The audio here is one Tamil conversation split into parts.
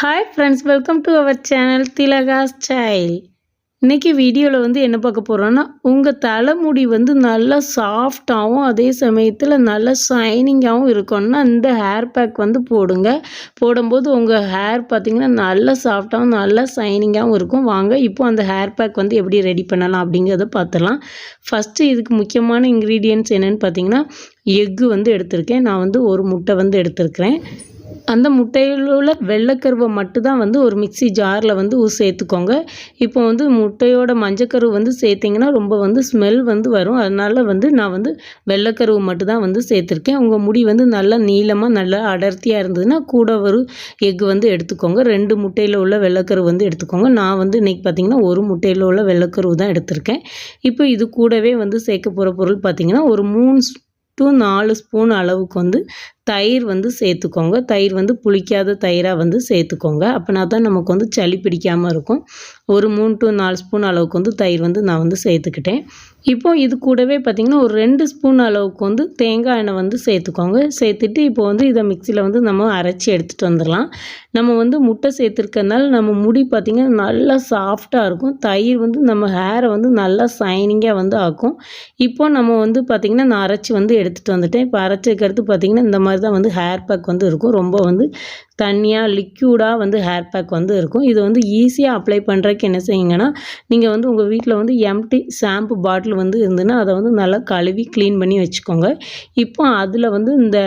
Hi friends welcome to our channel Thilaga style இன்றைக்கி வீடியோவில் வந்து என்ன பார்க்க போகிறோன்னா உங்கள் தலைமுடி வந்து நல்லா சாஃப்டாகவும் அதே சமயத்தில் நல்லா ஷைனிங்காகவும் இருக்கணும்னா இந்த ஹேர் பேக் வந்து போடுங்க. போடும்போது உங்கள் ஹேர் பார்த்திங்கன்னா நல்லா சாஃப்டாகவும் நல்லா ஷைனிங்காகவும் இருக்கும். வாங்க இப்போ அந்த ஹேர் பேக் வந்து எப்படி ரெடி பண்ணலாம் அப்படிங்கிறத பார்த்துலாம் ஃபஸ்ட்டு இதுக்கு முக்கியமான இன்க்ரீடியன்ட்ஸ் என்னென்னு பார்த்தீங்கன்னா எக்கு வந்து எடுத்திருக்கேன். நான் வந்து ஒரு முட்டை வந்து எடுத்திருக்கிறேன். அந்த முட்டையில் உள்ள வெள்ளைக்கருவை மட்டும்தான் வந்து ஒரு மிக்சி ஜாரில் வந்து சேர்த்துக்கோங்க. இப்போ வந்து முட்டையோட மஞ்சக்கருவு வந்து சேர்த்திங்கன்னா ரொம்ப வந்து ஸ்மெல் வந்து வரும். அதனால் வந்து நான் வந்து வெள்ளைக்கருவு மட்டும்தான் வந்து சேர்த்துருக்கேன். உங்கள் முடி வந்து நல்லா நீளமாக நல்லா அடர்த்தியாக இருந்ததுன்னா கூட ஒரு எக் வந்து எடுத்துக்கோங்க. ரெண்டு முட்டையில் உள்ள வெள்ளைக்கருவு வந்து எடுத்துக்கோங்க. நான் வந்து இன்றைக்கி பார்த்திங்கன்னா ஒரு முட்டையில் உள்ள வெள்ளைக்கருவு தான் எடுத்திருக்கேன். இப்போ இது கூடவே வந்து சேர்க்க போகிற பொருள் பார்த்திங்கன்னா ஒரு மூணு டு நாலு ஸ்பூன் அளவுக்கு வந்து தயிர் வந்து சேர்த்துக்கோங்க. தயிர் வந்து புளிக்காத தயிராக வந்து சேர்த்துக்கோங்க. அப்படின்னா தான் நமக்கு வந்து சளி பிடிக்காமல் இருக்கும். ஒரு மூணு டு நாலு ஸ்பூன் அளவுக்கு வந்து தயிர் வந்து நான் வந்து சேர்த்துக்கிட்டேன். இப்போ இது கூடவே பார்த்திங்கன்னா ஒரு ரெண்டு ஸ்பூன் அளவுக்கு வந்து தேங்காய் எண்ணெய் வந்து சேர்த்துக்கோங்க. சேர்த்துட்டு இப்போ வந்து இதை மிக்சியில் வந்து நம்ம அரைச்சி எடுத்துகிட்டு வந்துடலாம். நம்ம வந்து முட்டை சேர்த்துருக்கனால நம்ம முடி பார்த்திங்கன்னா நல்லா சாஃப்டாக இருக்கும். தயிர் வந்து நம்ம ஹேரை வந்து நல்லா சைனிங்காக வந்து ஆக்கும். இப்போ நம்ம வந்து பார்த்திங்கன்னா நான் அரைச்சி வந்து எடுத்துகிட்டு வந்துட்டேன். இப்போ அரைச்சிக்கிறது பார்த்திங்கன்னா இந்த மாதிரி தான் வந்து ஹேர் பேக் வந்து இருக்கும். ரொம்ப வந்து தனியாக லிக்யூடாக வந்து ஹேர் பேக் வந்து இருக்கும். இது வந்து ஈஸியாக அப்ளை பண்ணுறதுக்கு என்ன செய்யுங்கன்னா நீங்கள் வந்து உங்கள் வீட்டில் வந்து எம்டி ஷாம்பு பாட்டில் வந்து இருந்துன்னா அதை வந்து நல்லா கழுவி க்ளீன் பண்ணி வச்சுக்கோங்க. இப்போ அதில் வந்து இந்த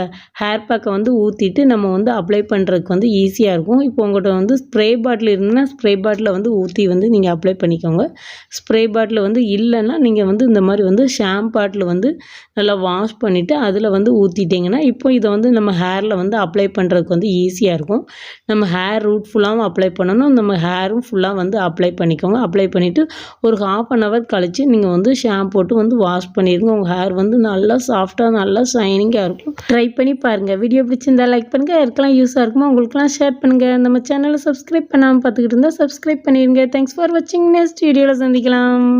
ஹேர் பேக்கை வந்து ஊற்றிட்டு நம்ம வந்து அப்ளை பண்ணுறதுக்கு வந்து ஈஸியாக இருக்கும். இப்போ உங்கள்கிட்ட வந்து ஸ்ப்ரே பாட்டில் இருந்துன்னா ஸ்ப்ரே பாட்டில் வந்து ஊற்றி வந்து நீங்கள் அப்ளை பண்ணிக்கோங்க. ஸ்ப்ரே பாட்டில் வந்து இல்லைன்னா நீங்கள் வந்து இந்த மாதிரி வந்து ஷாம்பு பாட்டில் வந்து நல்லா வாஷ் பண்ணிவிட்டு அதில் வந்து ஊற்றிட்டிங்கன்னா இப்போ இதை வந்து நம்ம ஹேரில் வந்து அப்ளை பண்ணுறதுக்கு வந்து ஈஸியாக இருக்கும் இருக்கும். நம்ம ஹேர் ரூட் ஃபுல்லாகவும் அப்ளை பண்ணணும். நம்ம ஹேரும் ஃபுல்லாக வந்து அப்ளை பண்ணிக்கோங்க. அப்ளை பண்ணிவிட்டு ஒரு ஹாஃப் அன் ஹவர் கழித்து நீங்கள் வந்து ஷாம்பு போட்டு வந்து வாஷ் பண்ணிடுங்க உங்கள் ஹேர் வந்து நல்லா சாஃப்டாக நல்லா ஷைனிங்காக இருக்கும். ட்ரை பண்ணி பாருங்கள் வீடியோ பிடிச்சிருந்தா லைக் பண்ணுங்கள் யாருக்கெல்லாம் யூஸாக இருக்குமோ உங்களுக்குலாம் ஷேர் பண்ணுங்கள் நம்ம சேனலை சப்ஸ்கிரைப் பண்ணாமல் பார்த்துக்கிட்டு இருந்தால் சப்ஸ்கிரைப் பண்ணிடுங்க தேங்க்ஸ் ஃபார் வாட்சிங் நெக்ஸ்ட் வீடியோவில் சந்திக்கலாம்.